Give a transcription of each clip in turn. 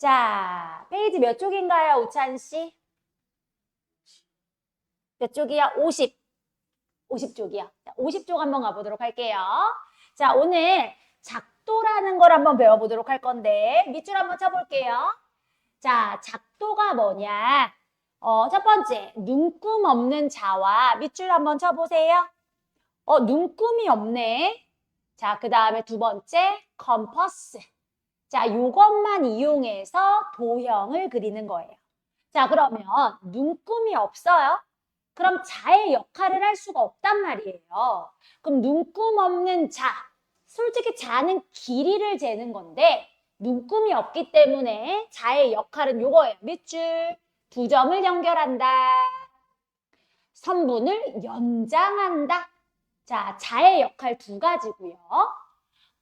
자, 페이지 몇 쪽인가요, 우찬 씨? 몇 쪽이야? 50. 50쪽이야. 자, 50쪽 한번 가보도록 할게요. 자, 오늘 작도라는 걸 한번 배워보도록 할 건데, 밑줄 한번 쳐볼게요. 자, 작도가 뭐냐? 어, 첫 번째, 눈금 없는 자와 밑줄 한번 쳐보세요. 어, 눈금이 없네. 자, 그 다음에 두 번째, 컴퍼스. 자, 요것만 이용해서 도형을 그리는 거예요. 자, 그러면 눈금이 없어요? 그럼 자의 역할을 할 수가 없단 말이에요. 그럼 눈금 없는 자. 솔직히 자는 길이를 재는 건데, 눈금이 없기 때문에 자의 역할은 요거예요. 밑줄. 두 점을 연결한다. 선분을 연장한다. 자, 자의 역할 두 가지고요.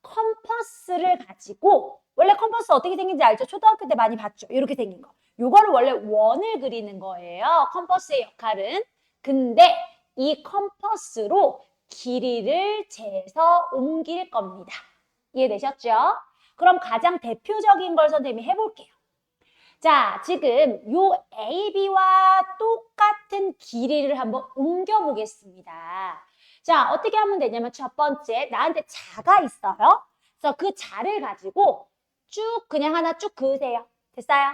컴퍼스를 가지고 원래 컴퍼스 어떻게 생긴지 알죠? 초등학교 때 많이 봤죠? 이렇게 생긴 거. 요거를 원래 원을 그리는 거예요. 컴퍼스의 역할은. 근데 이 컴퍼스로 길이를 재서 옮길 겁니다. 이해되셨죠? 그럼 가장 대표적인 걸 선생님이 해볼게요. 자, 지금 요 AB와 똑같은 길이를 한번 옮겨 보겠습니다. 자, 어떻게 하면 되냐면 첫 번째, 나한테 자가 있어요. 그래서 그 자를 가지고 쭉 그냥 하나 쭉 그으세요. 됐어요?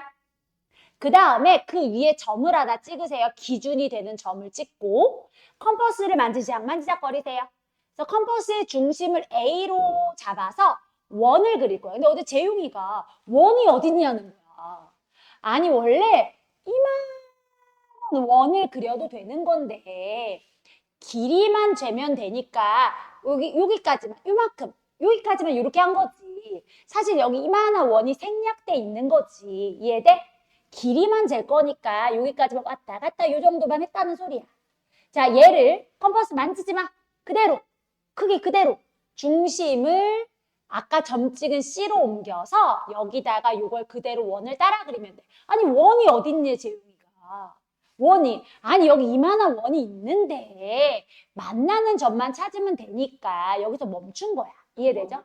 그 다음에 그 위에 점을 하나 찍으세요. 기준이 되는 점을 찍고 컴퍼스를 만지작 만지작거리세요. 그래서 컴퍼스의 중심을 A로 잡아서 원을 그릴 거예요. 근데 어제 재용이가 원이 어딨냐는 거야. 아니 원래 이만한 원을 그려도 되는 건데 길이만 재면 되니까 여기 여기까지만 요만큼 여기까지만 이렇게 한 거지. 사실 여기 이만한 원이 생략돼 있는 거지. 이해돼? 길이만 잴 거니까 여기까지만 왔다 갔다 요 정도만 했다는 소리야. 자, 얘를 컴퍼스 만지지 마. 그대로. 크기 그대로. 중심을 아까 점 찍은 C로 옮겨서 여기다가 요걸 그대로 원을 따라 그리면 돼. 아니, 원이 어딨니, 재용이가. 원이. 아니, 여기 이만한 원이 있는데 만나는 점만 찾으면 되니까 여기서 멈춘 거야. 이해되죠?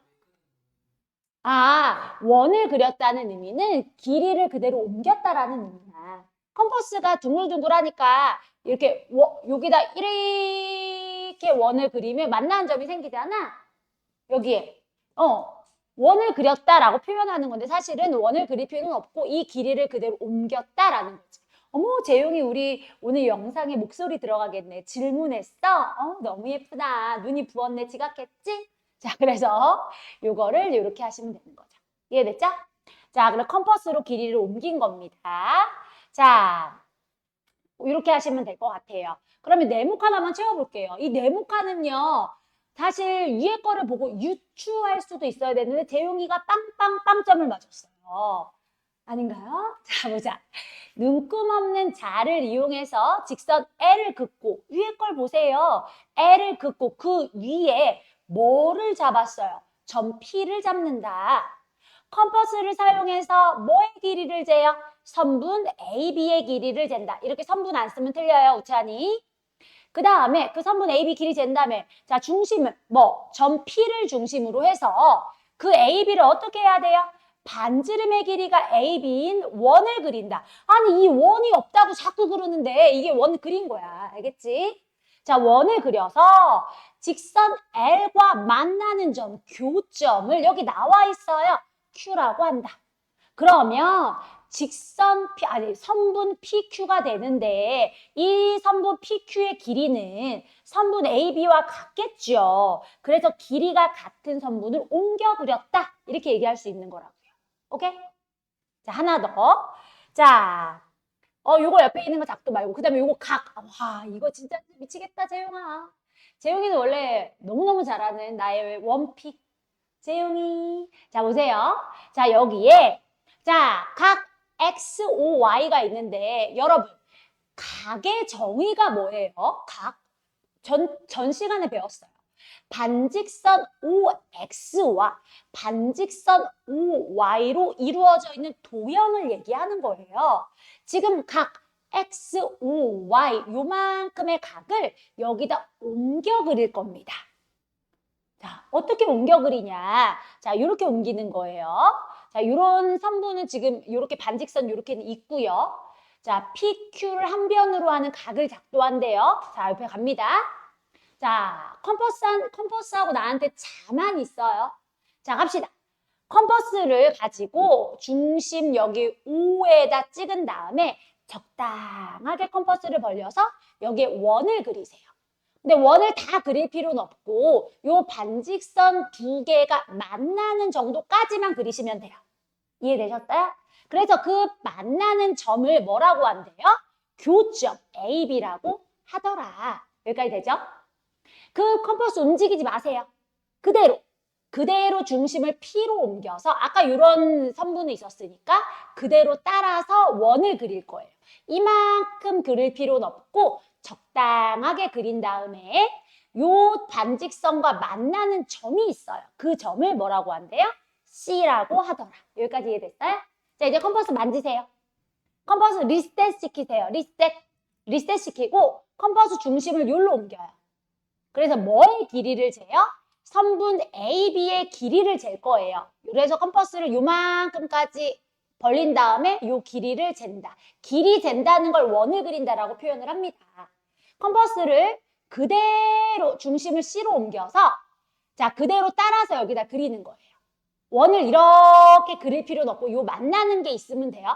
아, 원을 그렸다는 의미는 길이를 그대로 옮겼다라는 의미야. 컴퍼스가 둥글둥글하니까 이렇게 워- 여기다 이렇게 원을 그리면 만나는 점이 생기잖아. 여기에. 어, 원을 그렸다라고 표현하는 건데 사실은 원을 그릴 필요는 없고 이 길이를 그대로 옮겼다라는 거지. 어머, 재용이 우리 오늘 영상에 목소리 들어가겠네. 질문했어? 어, 너무 예쁘다. 눈이 부었네. 지각했지? 자, 그래서 요거를 이렇게 하시면 되는 거죠. 이해됐죠? 자, 그럼 컴퍼스로 길이를 옮긴 겁니다. 자, 이렇게 하시면 될 것 같아요. 그러면 네모 하나만 채워볼게요. 이 네모 칸은요, 사실 위에 거를 보고 유추할 수도 있어야 되는데 재용이가 빵빵 빵점을 맞았어요. 아닌가요? 자, 보자. 눈금 없는 자를 이용해서 직선 L을 긋고 위에 걸 보세요. L을 긋고 그 위에 뭐를 잡았어요? 점 P를 잡는다. 컴퍼스를 사용해서 뭐의 길이를 재요? 선분 AB의 길이를 잰다. 이렇게 선분 안 쓰면 틀려요, 우찬이. 그 다음에 그 선분 AB 길이 잰 다음에 자 중심은 뭐점 P를 중심으로 해서 그 AB를 어떻게 해야 돼요? 반지름의 길이가 AB인 원을 그린다. 아니 이 원이 없다고 자꾸 그러는데 이게 원 그린 거야. 알겠지? 자 원을 그려서 직선 L과 만나는 점 교점을 여기 나와 있어요. Q라고 한다. 그러면 직선 P, 아니 선분 PQ가 되는데 이 선분 PQ의 길이는 선분 AB와 같겠죠. 그래서 길이가 같은 선분을 옮겨 그렸다. 이렇게 얘기할 수 있는 거라고요. 오케이? 자, 하나 더. 자, 어, 요거 옆에 있는 거 작도 말고, 그 다음에 요거 각. 와, 이거 진짜 미치겠다, 재용아. 재용이는 원래 너무너무 잘하는 나의 원픽. 재용이. 자, 보세요. 자, 여기에, 자, 각 X, O, Y가 있는데, 여러분, 각의 정의가 뭐예요? 각. 전, 전 시간에 배웠어요. 반직선 OX와 반직선 OY로 이루어져 있는 도형을 얘기하는 거예요. 지금 각 X, O, Y 요만큼의 각을 여기다 옮겨 그릴 겁니다. 자, 어떻게 옮겨 그리냐? 자, 이렇게 옮기는 거예요. 자, 요런 선분은 지금 요렇게 반직선 요렇게는 있고요. 자, PQ를 한 변으로 하는 각을 작도한대요. 자, 옆에 갑니다. 자, 컴퍼스, 컴퍼스하고 나한테 자만 있어요. 자, 갑시다. 컴퍼스를 가지고 중심 여기 O에다 찍은 다음에 적당하게 컴퍼스를 벌려서 여기에 원을 그리세요. 근데 원을 다 그릴 필요는 없고 요 반직선 두 개가 만나는 정도까지만 그리시면 돼요. 이해되셨어요? 그래서 그 만나는 점을 뭐라고 한대요? 교점 AB라고 하더라. 여기까지 되죠? 그 컴퍼스 움직이지 마세요. 그대로. 그대로 중심을 P로 옮겨서 아까 이런 선분이 있었으니까 그대로 따라서 원을 그릴 거예요. 이만큼 그릴 필요는 없고 적당하게 그린 다음에 요 반직선과 만나는 점이 있어요. 그 점을 뭐라고 한대요? C라고 하더라. 여기까지 이해됐어요? 자, 이제 컴퍼스 만지세요. 컴퍼스 리셋 시키세요. 리셋. 리셋 시키고 컴퍼스 중심을 여기로 옮겨요. 그래서 뭐의 길이를 재요? 선분 AB의 길이를 잴 거예요. 그래서 컴퍼스를 요만큼까지 벌린 다음에 요 길이를 잰다. 길이 잰다는 걸 원을 그린다라고 표현을 합니다. 컴퍼스를 그대로 중심을 C로 옮겨서 자 그대로 따라서 여기다 그리는 거예요. 원을 이렇게 그릴 필요는 없고 요 만나는 게 있으면 돼요.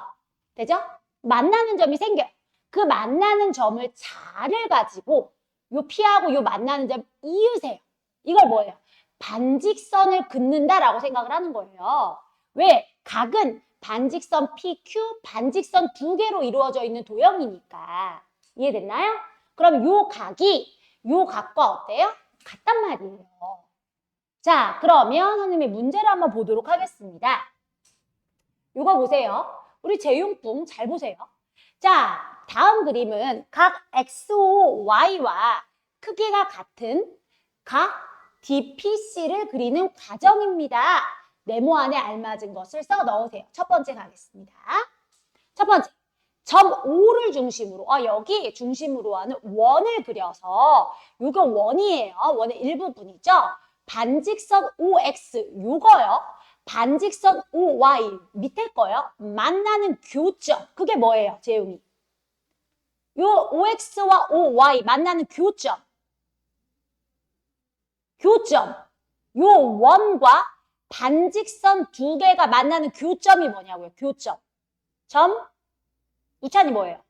되죠? 만나는 점이 생겨요. 그 만나는 점을 자를 가지고 요 P하고 요 만나는 점 이으세요. 이걸 뭐예요? 반직선을 긋는다라고 생각을 하는 거예요. 왜? 각은 반직선 PQ, 반직선 두 개로 이루어져 있는 도형이니까. 이해됐나요? 그럼 요 각이 요 각과 어때요? 같단 말이에요. 자, 그러면 선생님이 문제를 한번 보도록 하겠습니다. 요거 보세요. 우리 재용풍 잘 보세요. 자, 다음 그림은 각 XO, Y와 크기가 같은 각 DPC를 그리는 과정입니다. 네모 안에 알맞은 것을 써 넣으세요. 첫 번째 가겠습니다. 첫 번째, 점 O를 중심으로, 아, 여기 중심으로 하는 원을 그려서, 요거 원이에요. 원의 일부분이죠. 반직선 OX, 요거요. 반직선 OY, 밑에 거요. 만나는 교점, 그게 뭐예요, 재용이? 요 OX와 OY 만나는 교점. 교점. 요 원과 반직선 두 개가 만나는 교점이 뭐냐고요? 교점. 점 우찬이 뭐예요?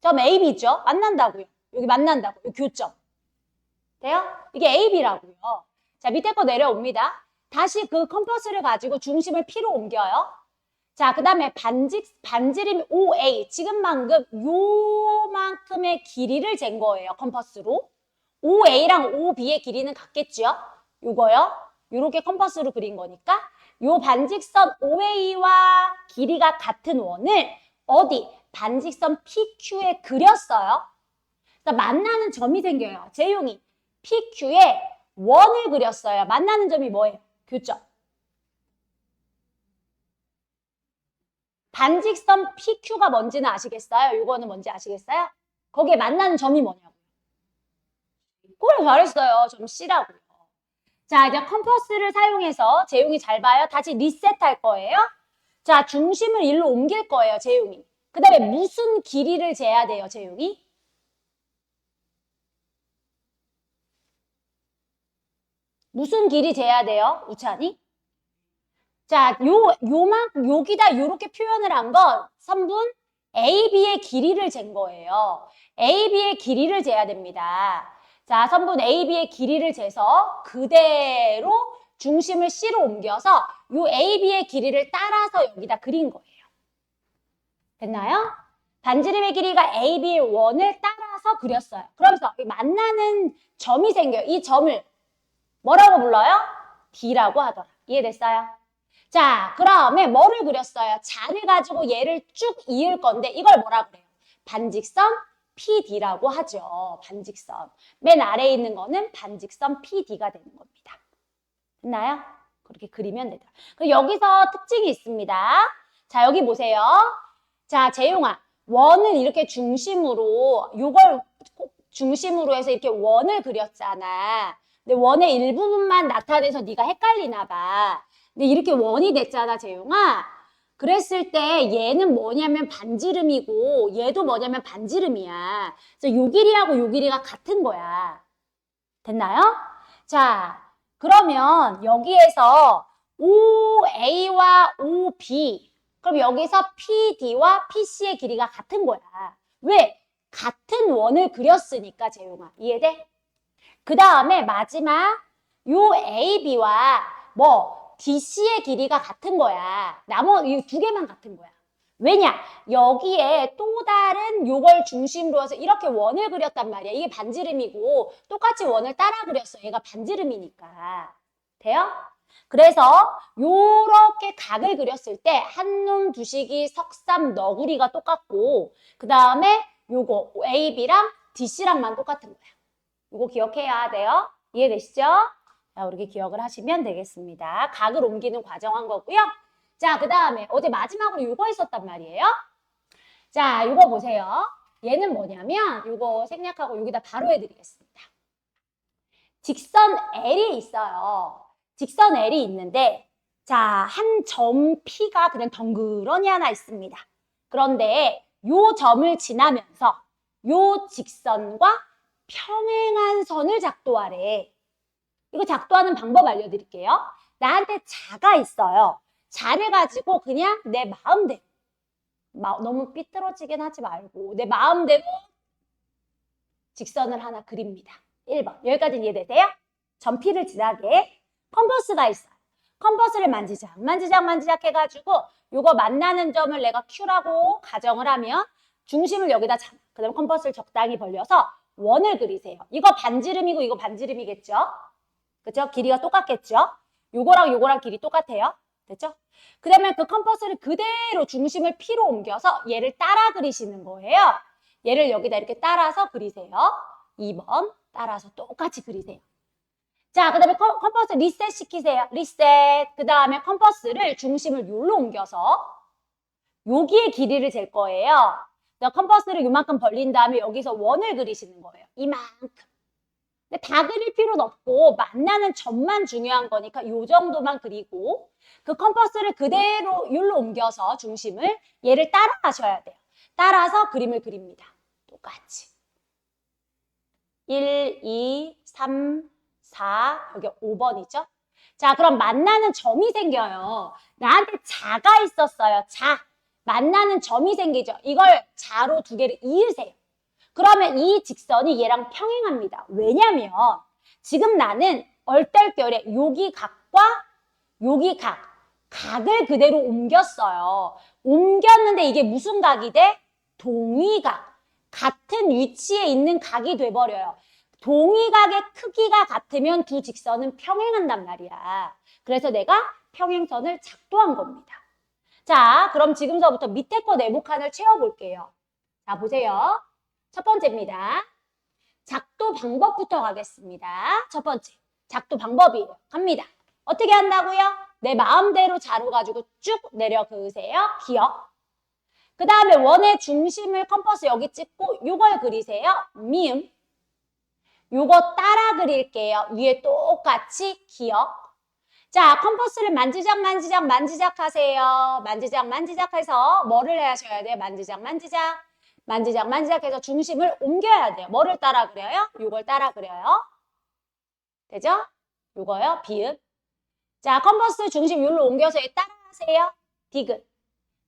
점 AB죠? 만난다고요. 여기 만난다고. 요 교점. 돼요? 이게 AB라고요. 자, 밑에 거 내려옵니다. 다시 그 컴퍼스를 가지고 중심을 P로 옮겨요. 자, 그 다음에 반직, 반지름 OA. 지금 방금 요만큼의 길이를 잰 거예요. 컴퍼스로. OA랑 OB의 길이는 같겠죠? 요거요. 요렇게 컴퍼스로 그린 거니까 요 반직선 OA와 길이가 같은 원을 어디? 반직선 PQ에 그렸어요. 그러니까 만나는 점이 생겨요. 재용이 PQ에 원을 그렸어요. 만나는 점이 뭐예요? 교점. 반직선 PQ가 뭔지는 아시겠어요? 요거는 뭔지 아시겠어요? 거기에 만나는 점이 뭐냐고요? 꼴 잘했어요. 점 C라고요. 자, 이제 컴퍼스를 사용해서 재용이 잘 봐요. 다시 리셋할 거예요. 자, 중심을 일로 옮길 거예요. 재용이. 그 다음에 무슨 길이를 재야 돼요. 재용이? 무슨 길이 재야 돼요? 우찬이? 자, 요, 요만, 여기다 요렇게 표현을 한건 선분 AB의 길이를 잰 거예요. AB의 길이를 재야 됩니다. 자, 선분 AB의 길이를 재서 그대로 중심을 C로 옮겨서 요 AB의 길이를 따라서 여기다 그린 거예요. 됐나요? 반지름의 길이가 AB의 원을 따라서 그렸어요. 그러면서 만나는 점이 생겨요. 이 점을 뭐라고 불러요? D라고 하더라. 이해됐어요? 자, 그다음에 뭐를 그렸어요? 잔을 가지고 얘를 쭉 이을 건데 이걸 뭐라 그래요? 반직선 PD라고 하죠. 반직선. 맨 아래에 있는 거는 반직선 PD가 되는 겁니다. 됐나요? 그렇게 그리면 되더라. 그리고 여기서 특징이 있습니다. 자, 여기 보세요. 자, 재용아. 원을 이렇게 중심으로 요걸 중심으로 해서 이렇게 원을 그렸잖아. 근데 원의 일부분만 나타내서 네가 헷갈리나 봐. 근데 이렇게 원이 됐잖아, 재용아. 그랬을 때 얘는 뭐냐면 반지름이고 얘도 뭐냐면 반지름이야. 그래서 요 길이하고 요 길이가 같은 거야. 됐나요? 자, 그러면 여기에서 OA와 OB 그럼 여기서 PD와 PC의 길이가 같은 거야. 왜? 같은 원을 그렸으니까 재용아. 이해돼? 그 다음에 마지막 요 AB와 뭐 DC의 길이가 같은 거야. 나머지 이 두 개만 같은 거야. 왜냐? 여기에 또 다른 요걸 중심으로 해서 이렇게 원을 그렸단 말이야. 이게 반지름이고 똑같이 원을 따라 그렸어. 얘가 반지름이니까. 돼요? 그래서 요렇게 각을 그렸을 때 한놈 두식이 석삼 너구리가 똑같고 그 다음에 요거 AB랑 DC랑만 똑같은 거야. 요거 기억해야 돼요. 이해되시죠? 자, 이렇게 기억을 하시면 되겠습니다. 각을 옮기는 과정 한 거고요. 자, 그 다음에 어제 마지막으로 요거 했었단 말이에요. 자, 요거 보세요. 얘는 뭐냐면 요거 생략하고 여기다 바로 해드리겠습니다. 직선 L이 있어요. 직선 L이 있는데 자, 한 점 P가 그냥 덩그러니 하나 있습니다. 그런데 요 점을 지나면서 요 직선과 평행한 선을 작도하래. 이거 작도하는 방법 알려드릴게요. 나한테 자가 있어요. 자를 가지고 그냥 내 마음대로 마- 너무 삐뚤어지긴 하지 말고 내 마음대로 직선을 하나 그립니다. 1번 여기까지 이해되세요? 점피를 지나게 컴퍼스가 있어요. 컴퍼스를 만지작 만지작 만지작 해가지고 요거 만나는 점을 내가 Q라고 가정을 하면 중심을 여기다 잡아. 그 다음에 컴퍼스를 적당히 벌려서 원을 그리세요. 이거 반지름이고 이거 반지름이겠죠? 그죠? 길이가 똑같겠죠? 요거랑 요거랑 길이 똑같아요. 됐죠? 그 다음에 그 컴퍼스를 그대로 중심을 P로 옮겨서 얘를 따라 그리시는 거예요. 얘를 여기다 이렇게 따라서 그리세요. 2번 따라서 똑같이 그리세요. 자, 그 다음에 컴퍼스 리셋 시키세요. 리셋. 그 다음에 컴퍼스를 중심을 요로 옮겨서 여기에 길이를 잴 거예요. 그러니까 컴퍼스를 요만큼 벌린 다음에 여기서 원을 그리시는 거예요. 이만큼. 근데 다 그릴 필요는 없고 만나는 점만 중요한 거니까 요 정도만 그리고 그 컴퍼스를 그대로 율로 옮겨서 중심을 얘를 따라 가셔야 돼요. 따라서 그림을 그립니다. 똑같이. 1, 2, 3, 4, 여기 5번이죠? 자, 그럼 만나는 점이 생겨요. 나한테 자가 있었어요. 자. 만나는 점이 생기죠. 이걸 자로 두 개를 이으세요. 그러면 이 직선이 얘랑 평행합니다. 왜냐면 지금 나는 얼떨결에 여기 각과 여기 각, 각을 그대로 옮겼어요. 옮겼는데 이게 무슨 각이 돼? 동위각. 같은 위치에 있는 각이 돼버려요. 동위각의 크기가 같으면 두 직선은 평행한단 말이야. 그래서 내가 평행선을 작도한 겁니다. 자, 그럼 지금서부터 밑에 거 네모칸을 채워볼게요. 자, 보세요. 첫 번째입니다. 작도 방법부터 가겠습니다. 첫 번째. 작도 방법이에요. 갑니다. 어떻게 한다고요? 내 마음대로 자로 가지고 쭉 내려 그으세요. 기억. 그 다음에 원의 중심을 컴퍼스 여기 찍고 요걸 그리세요. 미음. 요거 따라 그릴게요. 위에 똑같이 기억. 자, 컴퍼스를 만지작 만지작 만지작 하세요. 만지작 만지작 해서 뭐를 하셔야 돼요? 만지작 만지작. 만지작 만지작 해서 중심을 옮겨야 돼요. 뭐를 따라 그려요? 요걸 따라 그려요. 되죠? 요거요. 비읍. 자, 컴퍼스 중심 요로 옮겨서 얘 따라 하세요. 디귿.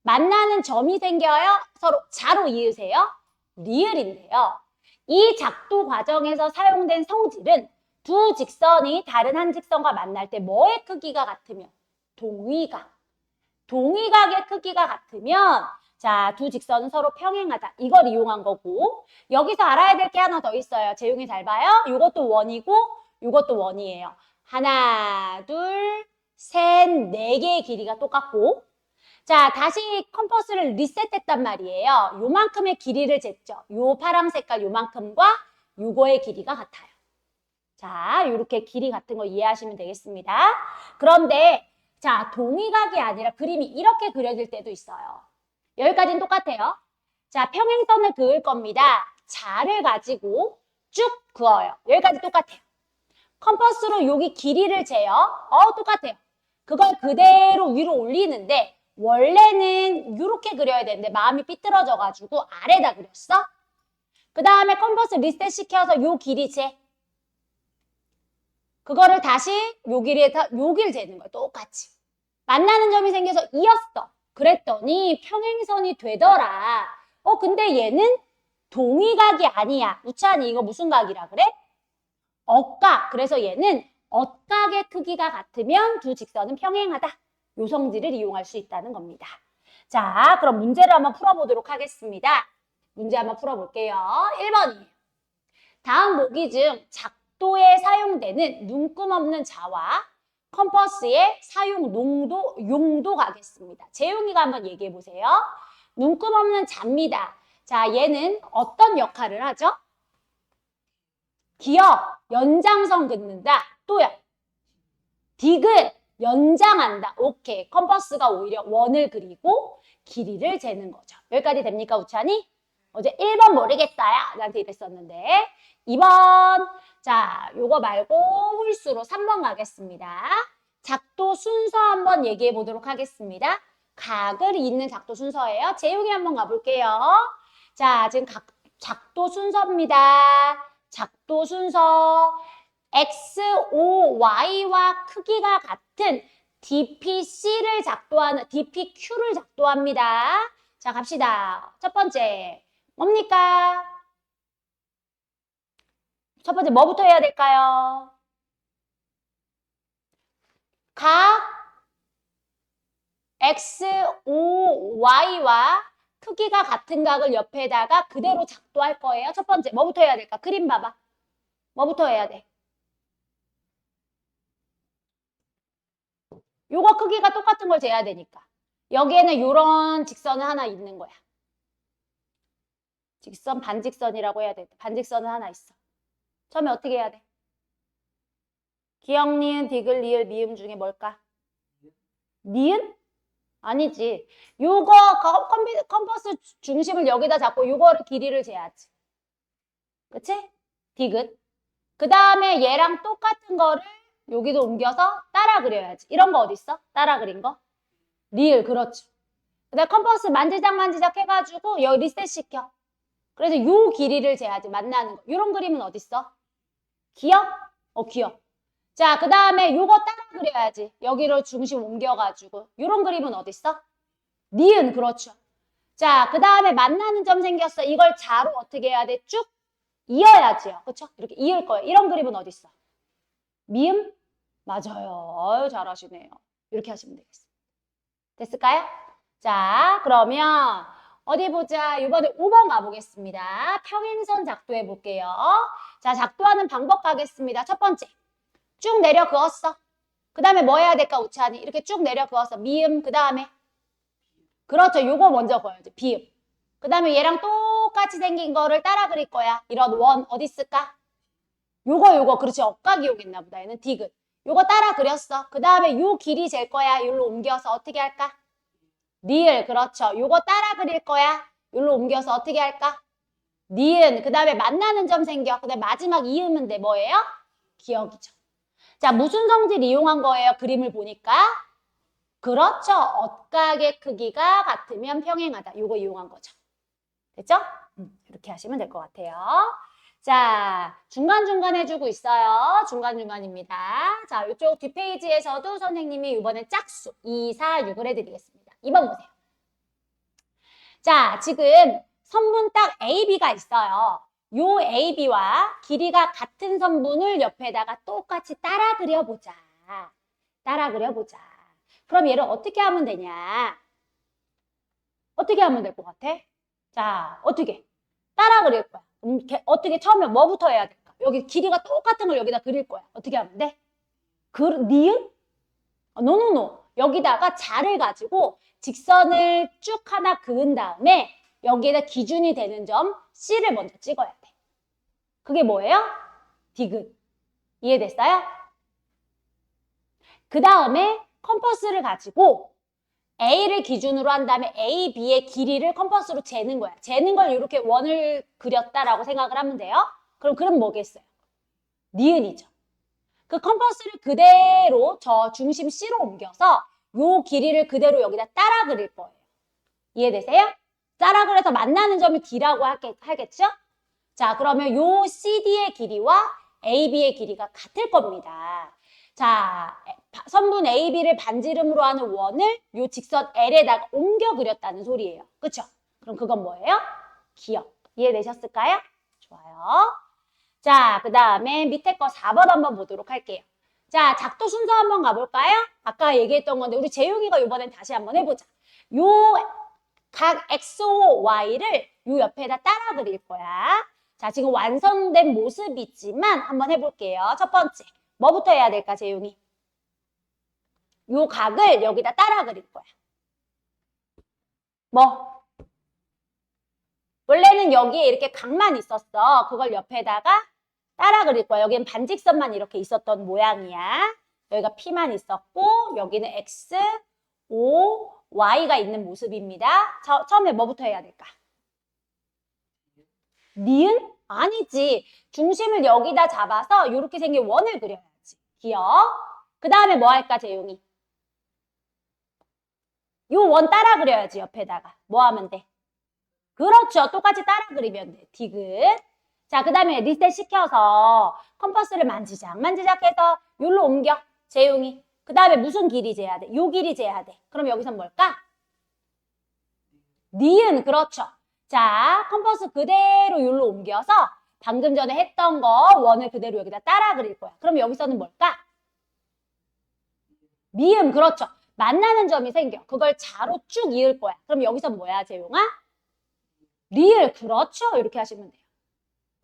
만나는 점이 생겨요. 서로 자로 이으세요. 리을인데요. 이 작도 과정에서 사용된 성질은 두 직선이 다른 한 직선과 만날 때 뭐의 크기가 같으면? 동위각. 동위각의 크기가 같으면 자, 두 직선은 서로 평행하다. 이걸 이용한 거고 여기서 알아야 될 게 하나 더 있어요. 재용이 잘 봐요. 이것도 원이고 이것도 원이에요. 하나, 둘, 셋, 네 개의 길이가 똑같고 자, 다시 컴퍼스를 리셋했단 말이에요. 요만큼의 길이를 쟀죠. 요 파랑 색깔 요만큼과 요거의 길이가 같아요. 자, 요렇게 길이 같은 거 이해하시면 되겠습니다. 그런데 자, 동의각이 아니라 그림이 이렇게 그려질 때도 있어요. 여기까지는 똑같아요. 자, 평행선을 그을 겁니다. 자를 가지고 쭉 그어요. 여기까지 똑같아요. 컴퍼스로 여기 길이를 재요. 어, 똑같아요. 그걸 그대로 위로 올리는데 원래는 이렇게 그려야 되는데 마음이 삐뚤어져가지고 아래다 그렸어. 그 다음에 컴퍼스 리셋 시켜서 요 길이 재. 그거를 다시 요 길에다 요길 재는 거야. 똑같이. 만나는 점이 생겨서 이었어. 그랬더니 평행선이 되더라. 어, 근데 얘는 동의각이 아니야. 우찬이 이거 무슨 각이라 그래? 억각. 그래서 얘는 억각의 크기가 같으면 두 직선은 평행하다. 요 성질을 이용할 수 있다는 겁니다. 자, 그럼 문제를 한번 풀어보도록 하겠습니다. 문제 한번 풀어볼게요. 1번이에요. 다음 보기 중 작도에 사용되는 눈금 없는 자와 컴퍼스의 사용 농도, 용도 가겠습니다. 재용이가 한번 얘기해 보세요. 눈금 없는 자입니다. 자, 얘는 어떤 역할을 하죠? 기억, 연장선 긋는다. 또요. 디귿, 연장한다. 오케이. 컴퍼스가 오히려 원을 그리고 길이를 재는 거죠. 여기까지 됩니까, 우찬이? 어제 1번 모르겠어요. 나한테 이랬었는데. 2번. 자, 요거 말고 홀수로 3번 가겠습니다. 작도 순서 한번 얘기해 보도록 하겠습니다. 각을 잇는 작도 순서예요. 재용이 한번 가볼게요. 자, 지금 각, 작도 순서입니다. 작도 순서. X, O, Y와 크기가 같은 DPC를 작도하는, DPQ를 작도합니다. 자, 갑시다. 첫 번째. 뭡니까? 첫 번째 뭐부터 해야 될까요? 각 X, O, Y와 크기가 같은 각을 옆에다가 그대로 작도할 거예요. 첫 번째 뭐부터 해야 될까? 그림 봐봐. 뭐부터 해야 돼? 요거 크기가 똑같은 걸 재야 되니까. 여기에는 요런 직선은 하나 있는 거야. 직선, 반직선이라고 해야 돼. 반직선은 하나 있어. 처음에 어떻게 해야 돼? 기억, 니은, 디귿, 리을, 미음 중에 뭘까? 니은? 아니지. 요거 컴퍼스 중심을 여기다 잡고 요거를 길이를 재야지. 그치? 디귿. 그 다음에 얘랑 똑같은 거를 여기도 옮겨서 따라 그려야지. 이런 거 어딨어? 따라 그린 거? 리을, 그렇죠. 그 다음에 컴퍼스 만지작 만지작 해가지고 여기 리셋 시켜. 그래서 요 길이를 재야지. 만나는 거. 요런 그림은 어딨어? 기억? 어, 기억. 자, 그 다음에 요거 따라 그려야지. 여기를 중심 옮겨가지고. 요런 그림은 어딨어? 니은, 그렇죠. 자, 그 다음에 만나는 점 생겼어. 이걸 자로 어떻게 해야 돼? 쭉 이어야지요. 그쵸? 이렇게 이을 거예요. 이런 그림은 어딨어? 미음? 맞아요. 아유, 잘하시네요. 이렇게 하시면 되겠습니다. 됐을까요? 자, 그러면 어디 보자. 이번에 5번 가보겠습니다. 평행선 작도해 볼게요. 자, 작도하는 방법 가겠습니다. 첫 번째. 쭉 내려 그었어. 그 다음에 뭐 해야 될까, 우찬이? 이렇게 쭉 내려 그었어. 미음, 그 다음에. 그렇죠. 요거 먼저 그어야지. 비음. 그 다음에 얘랑 똑같이 생긴 거를 따라 그릴 거야. 이런 원, 어디 있을까? 요거, 요거. 그렇지. 여기 있나 보다. 얘는 디귿. 요거 따라 그렸어. 그 다음에 요 길이 잴 거야. 요로 옮겨서 어떻게 할까? 리을. 그렇죠. 요거 따라 그릴 거야. 요로 옮겨서 어떻게 할까? 니은. 그 다음에 만나는 점 생겨. 그 다음에 마지막 이음은 돼. 뭐예요? 기억이죠. 자, 무슨 성질 이용한 거예요? 그림을 보니까. 그렇죠. 억각의 크기가 같으면 평행하다. 요거 이용한 거죠. 됐죠? 음, 이렇게 하시면 될 것 같아요. 자, 중간중간 해주고 있어요. 중간중간입니다. 자, 이쪽 뒷페이지에서도 선생님이 이번에 짝수 2, 4, 6을 해드리겠습니다. 2번 보세요. 자, 지금 선분 딱 AB가 있어요. 요 AB와 길이가 같은 선분을 옆에다가 똑같이 따라 그려보자. 따라 그려보자. 그럼 얘를 어떻게 하면 되냐? 어떻게 하면 될 것 같아? 자, 어떻게? 따라 그릴 거야. 어떻게 처음에 뭐부터 해야 될까? 여기 길이가 똑같은 걸 여기다 그릴 거야. 어떻게 하면 돼? 그, 니은? 어, 노노노. 여기다가 자를 가지고 직선을 쭉 하나 그은 다음에 여기에다 기준이 되는 점 C를 먼저 찍어야 돼. 그게 뭐예요? 디귿. 이해됐어요? 그 다음에 컴퍼스를 가지고 A를 기준으로 한 다음에 A, B의 길이를 컴퍼스로 재는 거야. 재는 걸 이렇게 원을 그렸다라고 생각을 하면 돼요. 그럼 그럼 뭐겠어요? 니은이죠. 그 컴퍼스를 그대로 저 중심 C로 옮겨서 요 길이를 그대로 여기다 따라 그릴 거예요. 이해되세요? 따라 그려서 만나는 점이 D라고 하겠, 하겠 죠? 자, 그러면 요 CD의 길이와 AB의 길이가 같을 겁니다. 자, 바- 선분 AB를 반지름으로 하는 원을 요 직선 L에다가 옮겨 그렸다는 소리예요. 그쵸? 그럼 그건 뭐예요? 기억. 이해되셨을까요? 좋아요. 자, 그 다음에 밑에 거 4번 한번 보도록 할게요. 자, 작도 순서 한번 가볼까요? 아까 얘기했던 건데 우리 재용이가 이번엔 다시 한번 해보자. 요 각 X오 Y를 요 옆에다 따라 그릴 거야. 자, 지금 완성된 모습이지만 한번 해볼게요. 첫 번째, 뭐부터 해야 될까, 재용이? 요 각을 여기다 따라 그릴 거야. 뭐? 원래는 여기에 이렇게 각만 있었어. 그걸 옆에다가 따라 그릴 거야. 여기는 반직선만 이렇게 있었던 모양이야. 여기가 P만 있었고, 여기는 X, O, Y가 있는 모습입니다. 저, 처음에 뭐부터 해야 될까? 니은? 아니지. 중심을 여기다 잡아서 이렇게 생긴 원을 그려야지. 기억. 그 다음에 뭐 할까, 재용이? 요 원 따라 그려야지, 옆에다가. 뭐 하면 돼? 그렇죠. 똑같이 따라 그리면 돼. 디귿. 자, 그 다음에 리셋 시켜서 컴퍼스를 만지작. 만지작 해서 여기로 옮겨. 재용이. 그 다음에 무슨 길이 재야 돼? 요 길이 재야 돼. 그럼 여기선 뭘까? 니은. 그렇죠. 자, 컴퍼스 그대로 여기로 옮겨서 방금 전에 했던 거 원을 그대로 여기다 따라 그릴 거야. 그럼 여기서는 뭘까? 미음. 그렇죠. 만나는 점이 생겨. 그걸 자로 쭉 이을 거야. 그럼 여기서 뭐야, 재용아? 리을. 그렇죠. 이렇게 하시면 돼요.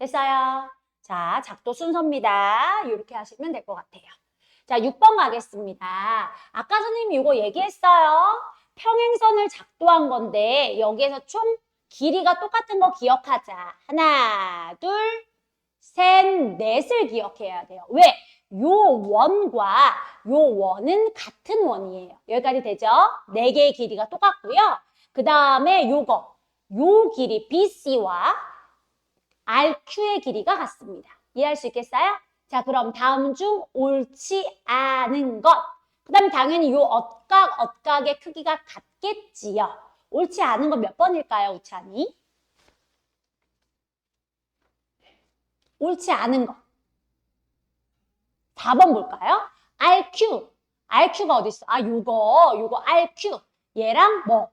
됐어요. 자, 작도 순서입니다. 이렇게 하시면 될 것 같아요. 자, 6번 가겠습니다. 아까 선생님이 이거 얘기했어요. 평행선을 작도한 건데 여기에서 총 길이가 똑같은 거 기억하자. 하나, 둘, 셋, 넷을 기억해야 돼요. 왜? 요 원과 요 원은 같은 원이에요. 여기까지 되죠? 네 개의 길이가 똑같고요. 그 다음에 요거, 요 길이 BC와 RQ의 길이가 같습니다. 이해할 수 있겠어요? 자, 그럼 다음 중 옳지 않은 것. 그 다음에 당연히 요 엇각, 엇각의 크기가 같겠지요. 옳지 않은 건 몇 번일까요, 우찬이? 옳지 않은 것. 4번 볼까요? RQ. RQ가 어디 있어? 아, 요거, 요거 RQ. 얘랑 뭐?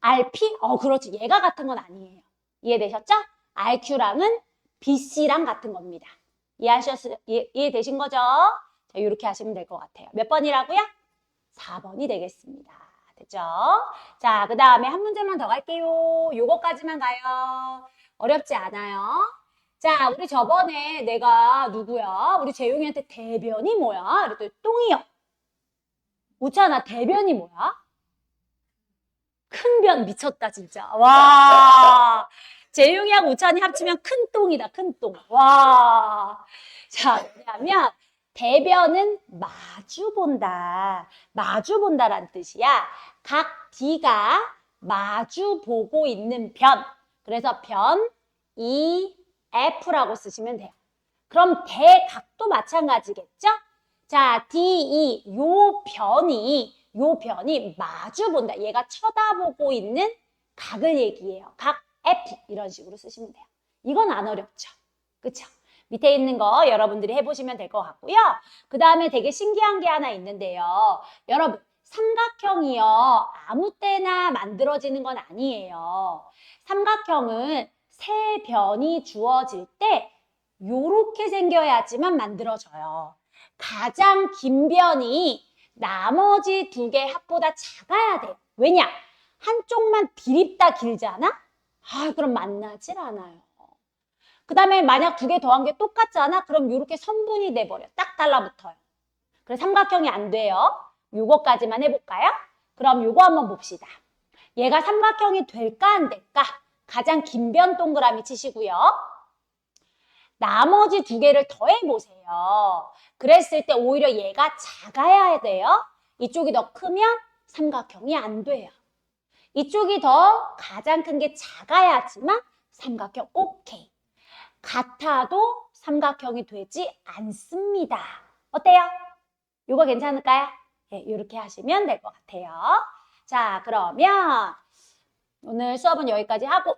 RP? 어, 그렇지. 얘가 같은 건 아니에요. 이해되셨죠? RQ랑은 BC랑 같은 겁니다. 이해하셨, 이해, 이해되신 거죠? 자, 이렇게 하시면 될 것 같아요. 몇 번이라고요? 4번이 되겠습니다. 됐죠? 자, 그 다음에 한 문제만 더 갈게요. 요거까지만 가요. 어렵지 않아요. 자, 우리 저번에 내가 누구야? 우리 재용이한테 대변이 뭐야? 이랬더니 똥이요. 우찬아, 대변이 뭐야? 큰 변 미쳤다, 진짜. 와. 재용이하고 우찬이 합치면 큰 똥이다, 큰 똥. 와. 자, 왜냐하면 대변은 마주 본다. 마주 본다라는 뜻이야. 각 D가 마주 보고 있는 변. 그래서 변, 이, F라고 쓰시면 돼요. 그럼 대각도 마찬가지겠죠? 자, D, E, 요 변이, 요 변이 마주 본다. 얘가 쳐다보고 있는 각을 얘기해요. 각 F 이런 식으로 쓰시면 돼요. 이건 안 어렵죠. 그쵸? 밑에 있는 거 여러분들이 해보시면 될 것 같고요. 그 다음에 되게 신기한 게 하나 있는데요. 여러분, 삼각형이요. 아무 때나 만들어지는 건 아니에요. 삼각형은 세 변이 주어질 때 요렇게 생겨야지만 만들어져요. 가장 긴 변이 나머지 두 개 합보다 작아야 돼요. 왜냐? 한쪽만 디립다 길잖아? 아, 그럼 만나질 않아요. 그 다음에 만약 두 개 더한 게 똑같잖아? 그럼 이렇게 선분이 돼버려. 딱 달라붙어요. 그래서 삼각형이 안 돼요. 요거까지만 해볼까요? 그럼 요거 한번 봅시다. 얘가 삼각형이 될까 안 될까? 가장 긴 변 동그라미 치시고요. 나머지 두 개를 더해보세요. 그랬을 때 오히려 얘가 작아야 돼요. 이쪽이 더 크면 삼각형이 안 돼요. 이쪽이 더 가장 큰 게 작아야지만 삼각형 오케이. 같아도 삼각형이 되지 않습니다. 어때요? 이거 괜찮을까요? 예, 이렇게 하시면 될 것 같아요. 자, 그러면 오늘 수업은 여기까지 하고